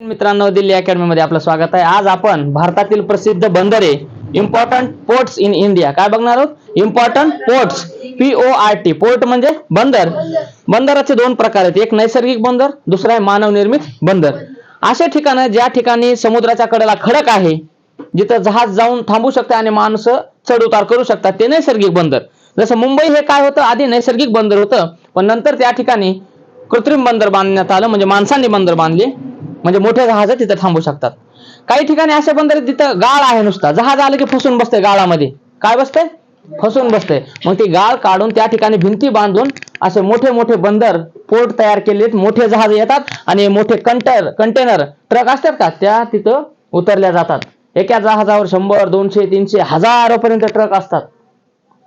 मित्रांनो दिल्ली अकॅडमी मध्ये आपलं स्वागत आहे. आज आपण भारतातील प्रसिद्ध बंदरे इम्पॉर्टंट पोर्ट्स इन इंडिया काय बघणार आहोत? Important ports P O R T port म्हणजे बंदर. बंदराचे दोन प्रकार आहेत. एक नैसर्गिक बंदर दुसरा आहे मानव निर्मित बंदर. असे ठिकाण ज्या ठिकाणी समुद्राच्या कडेला खडक आहे जिथं जहाज जाऊन थांबू शकते आणि माणसं चढ उतार करू शकतात ते नैसर्गिक बंदर. जसं मुंबई हे काय होतं? आधी नैसर्गिक बंदर होतं पण नंतर त्या ठिकाणी कृत्रिम बंदर बांधण्यात आलं म्हणजे माणसांनी बंदर बांधले. म्हणजे मोठे जहाज तिथे थांबू शकतात. काही ठिकाणी असे बंदर तिथं गाळ आहे नुसता. जहाज आलं की फसून बसते गाळामध्ये. काय बसते? फसून बसते. मग ती गाळ काढून त्या ठिकाणी भिंती बांधून असे मोठे मोठे बंदर पोर्ट तयार केलेत मोठे जहाज येतात आणि मोठे कंटेनर कंटेनर ट्रक असतात का? त्या तिथं उतरल्या जातात. एका जहाजावर शंभर दोनशे तीनशे हजारोपर्यंत ट्रक असतात.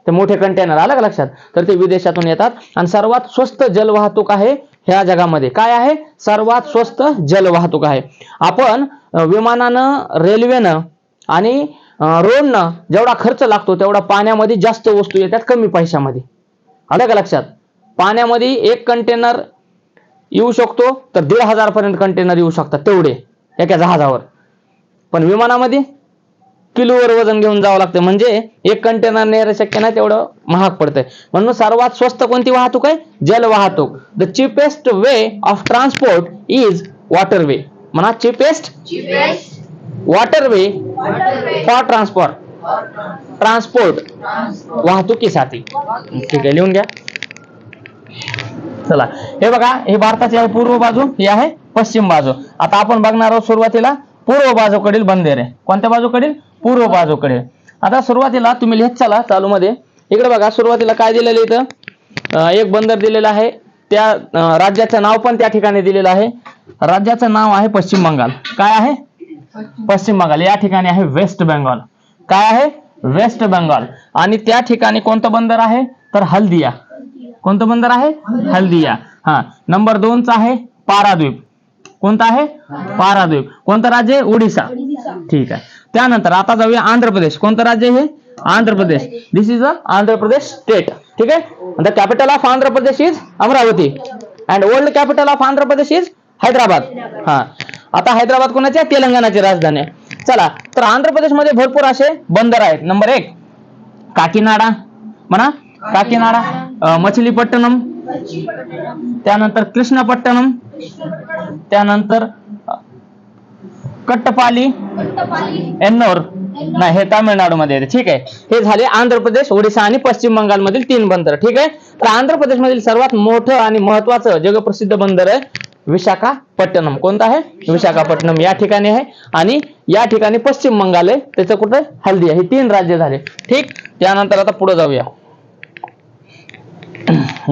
ते मोठे कंटेनर आलं का लक्षात? तर ते विदेशातून येतात. आणि सर्वात स्वस्त जलवाहतूक आहे ह्या जगामध्ये. काय आहे? सर्वात स्वस्त जलवाहतूक आहे. आपण विमानानं रेल्वेनं आणि रोडनं जेवढा खर्च लागतो तेवढा पाण्यामध्ये जास्त वस्तू येतात कमी पैशामध्ये. आलं का लक्षात? पाण्यामध्ये एक कंटेनर येऊ शकतो तर दीड हजारपर्यंत कंटेनर येऊ शकतात तेवढे. एका जहाजावर. पण विमानामध्ये किलोवर वजन घेऊन जावं लागतं म्हणजे एक कंटेनर नेणं शक्य नाही तेवढं महाग पडतंय. म्हणून सर्वात स्वस्त कोणती वाहतूक आहे? जल वाहतूक the cheapest way of transport is water way म्हणा cheapest water way for transport transport. वाहतुकीसाठी. ठीक आहे लिहून घ्या. चला. हे बघा हे भारताची आहे पूर्व बाजू ही आहे पश्चिम बाजू. आता आपण बघणार आहोत सुरुवातीला पूर्व बाजूकडील बंदरे. कोणत्या बाजूकडील? पूर्व बाजूकडे. आता सुरुवातीला तुम्ही लिहित चला चालू मध्ये इकडे बघा सुरुवातीला काय दिलेलं इथं? एक बंदर दिलेलं आहे. त्या राज्याचं नाव पण त्या ठिकाणी दिलेलं आहे. राज्याचं नाव आहे पश्चिम बंगाल. काय आहे? पश्चिम बंगाल. या ठिकाणी आहे वेस्ट बंगाल. काय आहे? वेस्ट बंगाल. आणि त्या ठिकाणी कोणतं बंदर आहे? तर हल्दिया. कोणतं बंदर आहे? हल्दिया. हा. नंबर दोनचा आहे पाराद्वीप. कोणता आहे? पाराद्वीप. कोणतं राज्य? आहे ओडिसा. ठीक आहे. त्यानंतर आता जाऊया आंध्र प्रदेश. कोणतं राज्य हे? Andhra Pradesh. This is a Andhra Pradesh state ठीक आहे? The capital of Andhra Pradesh is Amaravati. And old capital of Andhra Pradesh is Hyderabad. हा. आता हैदराबाद कोणाची आहे? तेलंगणाची राजधानी आहे. चला तर आंध्र प्रदेशमध्ये भरपूर असे बंदर आहेत. नंबर एक काकीनाडा. म्हणा काकीनाडा मछलीपट्टणम. त्यानंतर कृष्णपट्टणम. त्यानंतर कट्टपाली एन्नोर. नाही हे तामिळनाडूमध्ये येते. ठीक आहे. हे झाले आंध्र प्रदेश ओडिशा आणि पश्चिम बंगालमधील तीन बंदर. ठीक आहे? तर आंध्र प्रदेश मधील सर्वात मोठं आणि महत्वाचं जगप्रसिद्ध बंदर आहे विशाखापट्टणम. कोणतं आहे? विशाखापट्टणम. या ठिकाणी आहे. आणि या ठिकाणी पश्चिम बंगाल आहे. त्याचं कुठं? हल्दी आहे. हे तीन राज्य झाले. ठीक? त्यानंतर आता पुढे जाऊया.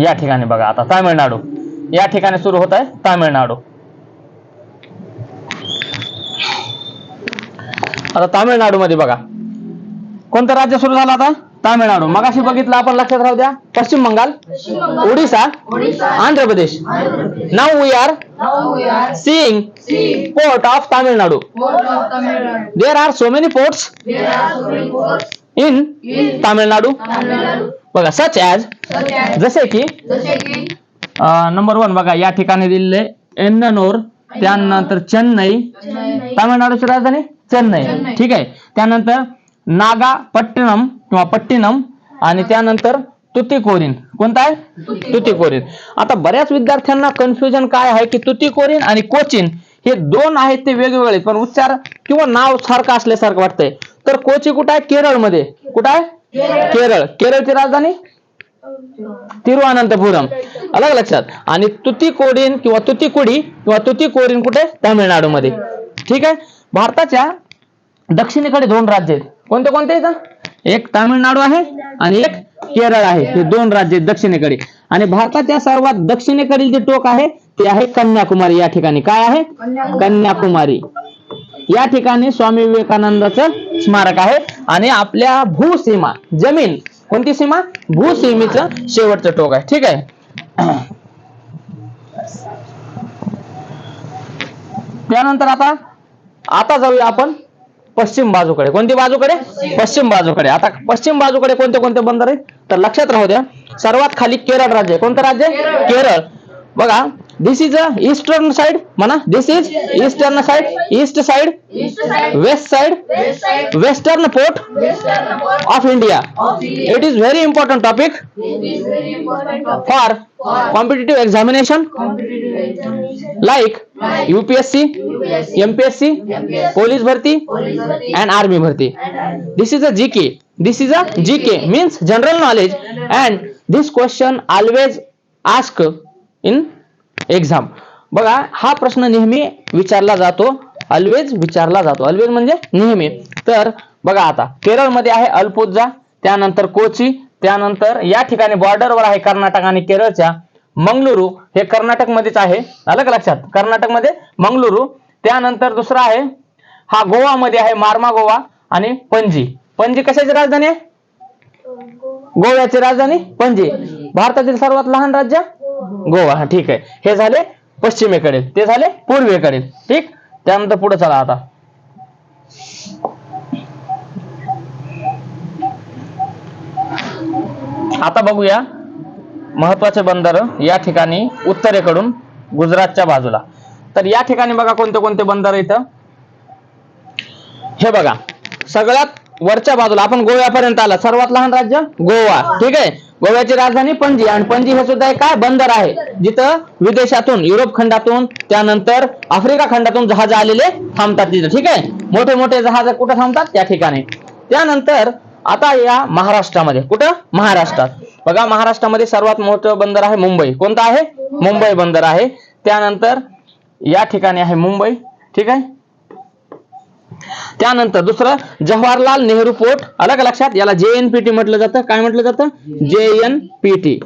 या ठिकाणी बघा आता तामिळनाडू. या ठिकाणी सुरू होत आहे तामिळनाडू. आता तामिळनाडू मध्ये बघा. कोणतं राज्य सुरू झालं आता? तामिळनाडू. मगाशी बघितलं आपण लक्षात राहू द्या. पश्चिम बंगाल ओडिसा आंध्र प्रदेश. नाव we are seeing seeing port of Tamil Nadu. There are so many ports in Tamil Nadu बघा सच ॲज जसे की नंबर वन बघा या ठिकाणी दिलेले एन्ननोर त्यानंतर चेन्नई. तामिळनाडूची राजधानी चेन्नई. ठीक आहे. त्यानंतर नागापट्टणम किंवा पट्टिनम आणि त्यानंतर तुतीकोरीन. कोणता आहे? तुतीकोरीन. आता बऱ्याच विद्यार्थ्यांना कन्फ्युजन काय आहे की तुतीकोरीन आणि कोचिन हे दोन आहेत ते वेगवेगळे पण उच्चार किंवा नाव सारखं असल्यासारखं वाटतंय. तर कोची कुठं आहे? केरळमध्ये. कुठं आहे. केरळ. केरळची राजधानी? तिरुअनंतपुरम. अलग लक्षात. आणि तुतीकोडीन किंवा तुतीकुडी किंवा तुतीकोरीन कुठे? तामिळनाडूमध्ये. ठीक आहे? भारताच्या दक्षिणेकडे दोन राज्य आहेत. कोणते कोणते आहेत एक तामिळनाडू आहे आणि एक केरळ आहे. हे दोन राज्य आहेत दक्षिणेकडे. आणि भारताच्या सर्वात दक्षिणेकडील जे टोक आहे ते आहे कन्याकुमारी. या ठिकाणी काय आहे? कन्याकुमारी. या ठिकाणी स्वामी विवेकानंदाचं स्मारक आहे. आणि आपल्या भूसीमा जमीन कोणती सीमा? भूसीमेचं शेवटचं टोक आहे. ठीक आहे? त्यानंतर आता आता जाऊया आपण पश्चिम बाजूकडे. कोणती बाजूकडे? पश्चिम बाजूकडे. आता पश्चिम बाजूकडे कोणते कोणते बंदर आहेत? तर लक्षात राहू द्या. सर्वात खाली केरळ राज्य आहे. कोणतं राज्य? आहे? केरळ. बघा This is a eastern side म्हणा this is eastern side east side East side. West side West side. Western port Western port of India of India. It is very important topic It is very important topic for competitive examination competitive examination. Like Like UPSC UPSC, MPSC MPSC, police भरती police भरती, and army भरती and army. this is a gk this is a gk means general knowledge and this question always exam बघा हा प्रश्न नेहमी विचारला जातो always विचारला जातो. अल्वेज म्हणजे नेहमी. तर बघा आता केरळमध्ये आहे अल्पुझा त्यानंतर कोची त्यानंतर या ठिकाणी बॉर्डरवर आहे कर्नाटक आणि केरळच्या. मंगलुरू हे कर्नाटक मध्येच आहे. आलं का लक्षात? कर्नाटकमध्ये त्यानंतर दुसरा आहे हा गोवामध्ये आहे मार्मा गोवा आणि पणजी. पणजी कशाची राजधानी आहे? गोव्याची राजधानी पणजी. भारतातील सर्वात लहान राज्य? हो. गोवा हा ठीक आहे. हे झाले पश्चिमेकडील ते झाले पूर्वेकडील ठीक? त्यानंतर पुढे चला आता. आता बघूया महत्त्वाचे बंदर या ठिकाणी उत्तरेकडून गुजरातच्या बाजूला. तर या ठिकाणी बघा कोणते कोणते बंदर इथं. हे बघा सगळ्यात वरच्या बाजूला आपण गोव्यापर्यंत आला सर्वात लहान राज्य गोवा ठीक आहे? गोव्याची राजधानी पणजी आणि पणजी हे सुद्धा एक काय बंदर आहे. जिथं विदेशातून युरोप खंडातून त्यानंतर आफ्रिका खंडातून जहाज आलेले थांबतात तिथं ठीक आहे? मोठे मोठे जहाज कुठं थांबतात? त्या ठिकाणी. त्यानंतर आता या महाराष्ट्रामध्ये कुठं? महाराष्ट्रात. बघा महाराष्ट्रामध्ये सर्वात मोठं बंदर आहे मुंबई. कोणतं आहे? मुंबई बंदर आहे. त्यानंतर या ठिकाणी आहे मुंबई ठीक आहे? त्यानंतर दुसरं जवाहरलाल नेहरू पोर्ट आलं का लक्षात याला जे एन पी टी म्हटलं जातं. काय म्हटलं जातं? J N P T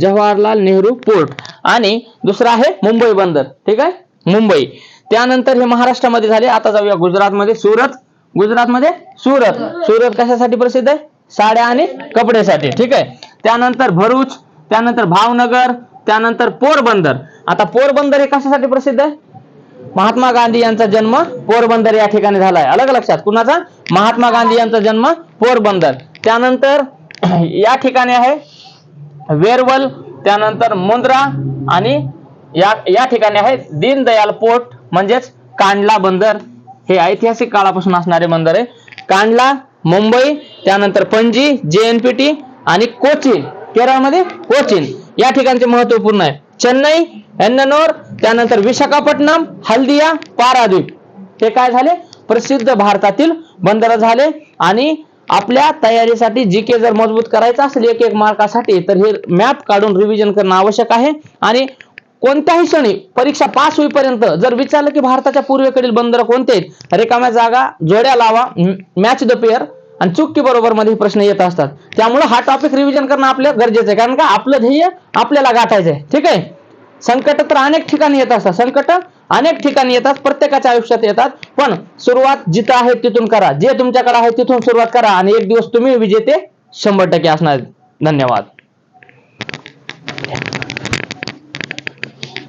Jawaharlal Nehru port आणि दुसरं आहे मुंबई बंदर. ठीक आहे? मुंबई. त्यानंतर हे महाराष्ट्रामध्ये झाले. आता जाऊया गुजरातमध्ये. सुरत. गुजरातमध्ये सुरत. सुरत कशासाठी प्रसिद्ध आहे? साड्या आणि कपड्यासाठी. ठीक आहे? त्यानंतर भरूच. त्यानंतर भावनगर. त्यानंतर पोरबंदर. आता पोरबंदर हे कशासाठी प्रसिद्ध आहे? महात्मा गांधी यांचा जन्म पोरबंदर या ठिकाणी झालाय. अलग लक्षात. कुणाचा? महात्मा गांधी यांचा जन्म पोरबंदर. त्यानंतर या ठिकाणी आहे वेरवल त्यानंतर मुंद्रा आणि या या ठिकाणी आहे दीनदयाल पोर्ट म्हणजेच कांडला बंदर. हे ऐतिहासिक काळापासून असणारे बंदर आहे. कांडला मुंबई त्यानंतर पणजी जेएनपीटी आणि कोचीन. केरळमध्ये कोचीन. या ठिकाणचे महत्त्वपूर्ण आहे. चेन्नई एन्ननोर त्यानंतर विशाखापट्टणम हल्दिया पाराद्वीप. हे काय झाले? प्रसिद्ध भारतातील बंदर झाले. आणि आपल्या तयारीसाठी जी के जर मजबूत करायचं असेल एक एक मार्कासाठी तर हे मॅप काढून रिव्हिजन करणं आवश्यक आहे. आणि कोणत्याही क्षणी परीक्षा पास होईपर्यंत जर विचारलं की भारताच्या पूर्वेकडील बंदर कोणते आहेत रिकाम्या जागा जोड्या लावा मॅच द पेअर आणि चुकी बरोबर मध्ये प्रश्न येत असतात. त्यामुळे हा टॉपिक रिव्हिजन करणं आपल्या गरजेचं आहे. कारण का? आपलं ध्येय आपल्याला गाठायचं आहे. ठीक आहे? संकट तर अनेक ठिकाणी येत असतात. संकट अनेक ठिकाणी येतात प्रत्येकाच्या आयुष्यात येतात. पण सुरुवात जिथं आहे तिथून करा. जे तुमच्याकडे आहे तिथून सुरुवात करा. आणि एक दिवस तुम्ही विजेते शंभर टक्के असणार. धन्यवाद.